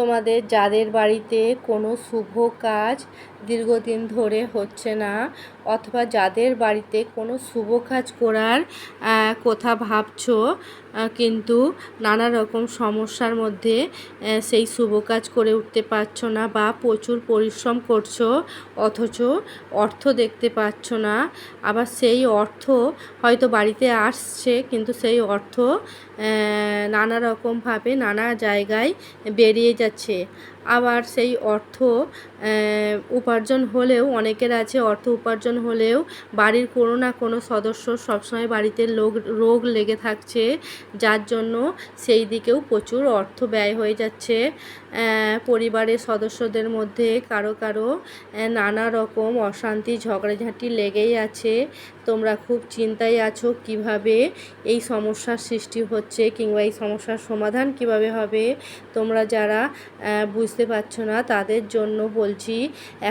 তোমাদের, যাদের বাড়িতে কোনো শুভ কাজ দীর্ঘদিন ধরে হচ্ছে না, অথবা যাদের বাড়িতে কোনো শুভ কাজ করার কথা ভাবছ কিন্তু নানা রকম সমস্যার মধ্যে সেই শুভ কাজ করে উঠতে পারছ না বা প্রচুর পরিশ্রম করছ, অথচ অর্থ দেখতে পাচ্ছ না। আবার সেই অর্থ হয়তো বাড়িতে আসছে, কিন্তু সেই অর্থ নানা রকমভাবে নানা জায়গায় বেরিয়ে যাচ্ছে। আবার সেই অর্থ উপার্জন হলেও অনেকের আছে অর্থ উপার্জন হলেও বাড়ির কোনো না কোনো সদস্য সবসময় বাড়িতে লোক রোগ লেগে থাকছে। যার জন্য সেই দিকেও প্রচুর অর্থ ব্যয় হয়ে যাচ্ছে। পরিবারের সদস্যদের মধ্যে কারও কারও নানা রকম অশান্তি ঝগড়াঝাঁটি লেগেই আছে। তোমরা খুব চিন্তায় আছো কীভাবে এই সমস্যার সৃষ্টি হচ্ছে কিংবা এই সমস্যার সমাধান কীভাবে হবে? তোমরা যারা আহ, বুঝতে পারছ না, তাদের জন্য বলছি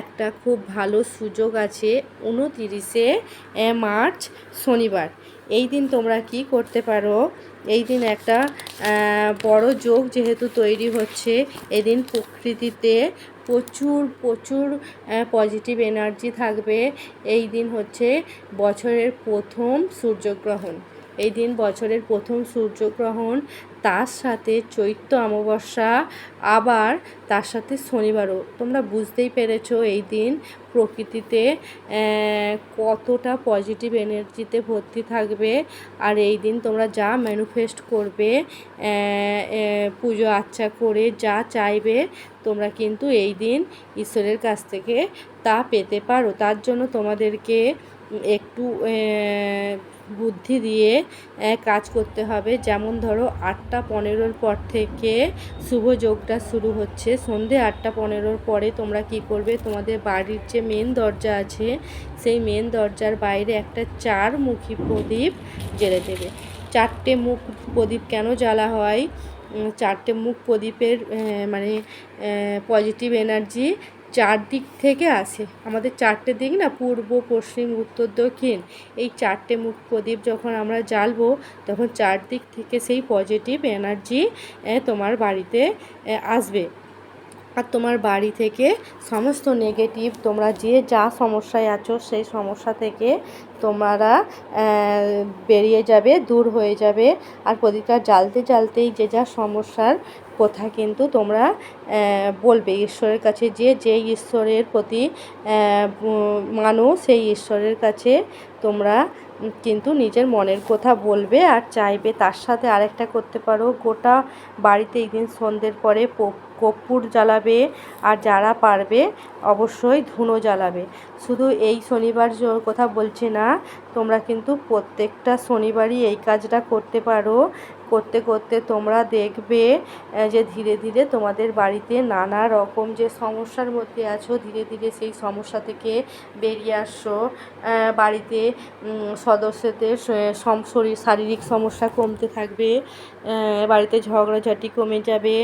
একটা খুব ভালো সুযোগ আছে উনতিরিশে মার্চ শনিবার। এই দিন তোমরা কি করতে পারো? এই দিন একটা বড় যোগ যেহেতু তৈরি হচ্ছে, এদিন প্রকৃতিতে প্রচুর প্রচুর পজিটিভ এনার্জি থাকবে। এই দিন হচ্ছে বছরের প্রথম সূর্যগ্রহণ। এই দিন বছরের প্রথম সূর্যগ্রহণ, তার সাথে চৈত্র অমাবস্যা, আবার তার সাথে শনিবারও। তোমরা বুঝতেই পেরেছ এই দিন প্রকৃতিতে কতটা পজিটিভ এনার্জিতে ভর্তি থাকবে। আর এই দিন তোমরা যা ম্যানিফেস্ট করবে পুজো আচ্চা করে যা চাইবে, তোমরা কিন্তু এই দিন ঈশ্বরের কাছ থেকে তা পেতে পারো। তার জন্য তোমাদেরকে একটু বুদ্ধি দিয়ে কাজ করতে হবে। যেমন ধরো আটটা পনেরোর পর থেকে শুভ যোগটা শুরু হচ্ছে। সন্ধে আটটা পনেরোর পরে তোমরা কি করবে? তোমাদের বাড়ির যে মেন দরজা আছে, সেই মেন দরজার বাইরে একটা চারমুখী প্রদীপ জেলে দেবে। চারটে মুখ প্রদীপ কেন জ্বালা হয়? চারটে মুখ প্রদীপের মানে পজিটিভ এনার্জি চারদিক থেকে আসে। আমাদের চারটে দিক না, পূর্ব, পশ্চিম, উত্তর, দক্ষিণ। এই চারটে মুখ প্রদীপ যখন আমরা জ্বালবো, তখন চারদিক থেকে সেই পজিটিভ এনার্জি তোমার বাড়িতে আসবে। আর তোমার বাড়ি থেকে সমস্ত নেগেটিভ তোমরা যে যা সমস্যায় আছো, সেই সমস্যা থেকে তোমরা বেরিয়ে যাবে, দূর হয়ে যাবে। আর প্রদীপটা জ্বালতে জ্বালতেই যে যা সমস্যার কথা কিন্তু তোমরা বলবে। ঈশ্বরের কাছে যে যে ঈশ্বরের প্রতি মানো, সেই ঈশ্বরের কাছে তোমরা কিন্তু নিজের মনের কথা বলবে আর চাইবে তার সাথে আরেকটা করতে পারো। গোটা বাড়িতে এই দিন সন্ধ্যের পরে কর্পূর জ্বালাবে আর যারা পারবে অবশ্যই ধুনো জ্বালাবে। শুধু এই শনিবার কথা বলছি না, তোমরা কিন্তু প্রত্যেকটা শনিবারই এই কাজটা করতে পারো। করতে করতে তোমরা দেখবে যে ধীরে ধীরে তোমাদের বাড়িতে নানা রকম যে সমস্যার মধ্যে আছো, ধীরে ধীরে সেই সমস্যা থেকে বেরিয়ে আসছো। বাড়িতে সদস্যদের শরীর, শারীরিক সমস্যা কমতে থাকবে বাড়িতে ঝগড়াঝাটি কমে যাবে।